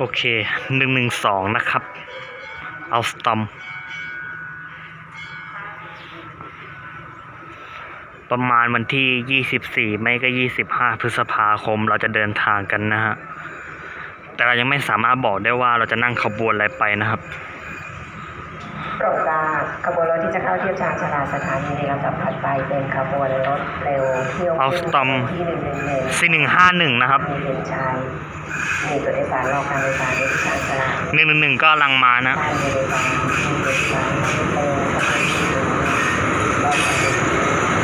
โอเคหนึ่งหนึ่งสองนะครับ เอาสตอม ประมาณวันที่ยี่สิบสี่ไม่ก็ยี่สิบห้าพฤษภาคมเราจะเดินทางกันนะฮะ แต่เรายังไม่สามารถบอกได้ว่าเราจะนั่งขบวนอะไรไปนะครับ โปรดทราบขบวนรถที่จะเข้าเทียบชานชาลาสถานีในลำดับถัดไปเป็นขบวนรถเร็วเที่ยวเอาสตอม ที่หนึ่งหนึ่งหนึ่ง4151นะครับมีเพียงชายมีตัวโดยสารรอการโดยสารในที่ชานชาลา111ก็กำลังมานะด้านโดยสารมีโดยสารรถเร็วขบวนที่หนึ่งรอบการโดยสาร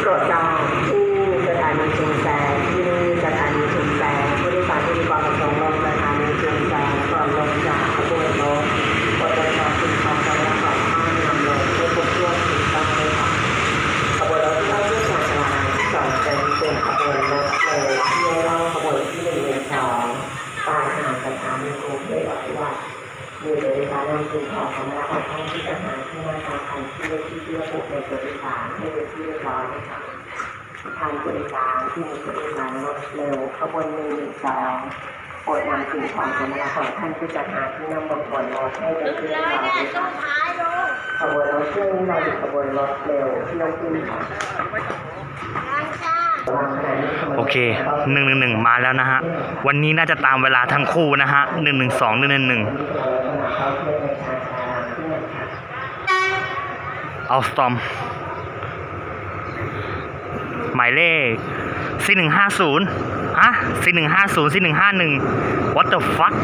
โปรดทราบที่สถานีชุมแสงที่นี่สถานีชุมแสงผู้โดยสารที่มีความประสงค์ลงสถานีชุมแสงก่อนลงจากขบวนรถกดโดยสารสิ่งของกำลังก่อนข้ามนำลงเพื่อครบถ้วนถูกต้องเลยค่ะขบวนรถที่เข้าเทียบชานชาลาที่สองเป็นเป็นขบวนรถเร็วที่เล่าขบวนที่หนึ่งหนึ่งสองปลายทางสถานีกรุงเทพอภิวัตร มีโดยสารนำสิ่งของกำลังก่อนข้ามที่จะหาที่มาทางคันที่เลขที่ที่ระบุในตัวโดยสารให้เป็นที่เรียบร้อยนะคะทางบริการที่มีบริการรถเร็วขบวนหนึ่งสองโปรดนำสิ่งของสำหรับของท่านที่จะหาที่นั่งบนบนรถให้เป็นที่เรียบร้อยค่ะขบวนรถเครื่องนี้เราอยู่ขบวนรถเร็วที่เราขึ้นค่ะวางขณะนี้ขบวนรถโอเค111มาแล้วนะฮะ วันนี้น่าจะตามเวลาทั้งคู่นะฮะ112 111ที่ตัวรถขณะ เอาสตอม หมายเลขซีหนึ่งห้าศูนย์ฮะซีหนึ่งห้าศูนย์ซีหนึ่งห้าหนึ่ง what the fuck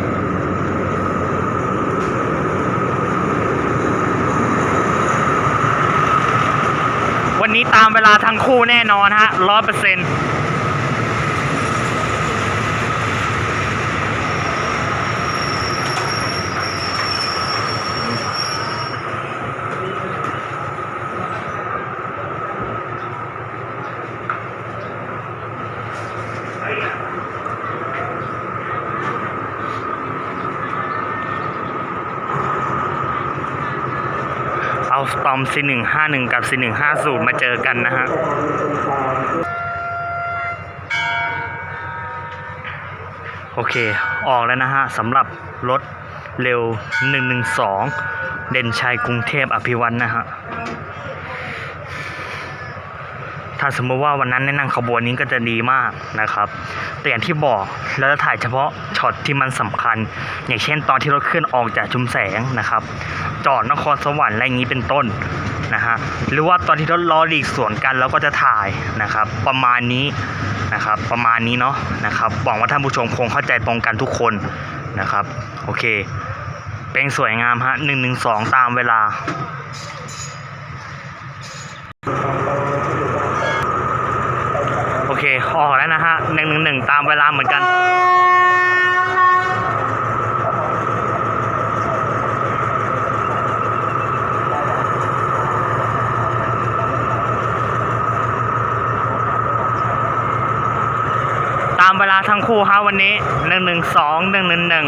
วันนี้ตามเวลาทั้งคู่แน่นอนฮะร้อยเปอร์เซ็นต์ เอาสตอม C151 กับ C150 มาเจอกันนะฮะสถานีชุมแสงที่โอเค ออกแล้วนะฮะสำหรับรถเร็ว 112 เด่นชัยกรุงเทพอภิวัฒนนะฮะ ถ้าสมมติว่าวันนั้นได้นั่งขบวนนี้ก็จะดีมากนะครับ แต่อย่างที่บอกเราจะถ่ายเฉพาะช็อตที่มันสำคัญ อย่างเช่นตอนที่รถเคลื่อนออกจากชุมแสงนะครับ จอดนครสวรรค์อะไรอย่างนี้เป็นต้นนะฮะหรือว่าตอนที่รถล้อหลีกสวนกันเราก็จะถ่ายนะครับ ประมาณนี้นะครับ ประมาณนี้เนาะนะครับหวังว่าท่านผู้ชมคงเข้าใจตรงกันทุกคนนะครับ โอเค เป็นสวยงามฮะหนึ่งหนึ่งสองตามเวลา เค ออกแล้วนะฮะหนึ่งหนึ่งหนึ่งตามเวลาเหมือนกันตามเวลาทั้งคู่ฮะวันนี้หนึ่งหนึ่งสองหนึ่งหนึ่งหนึ่ง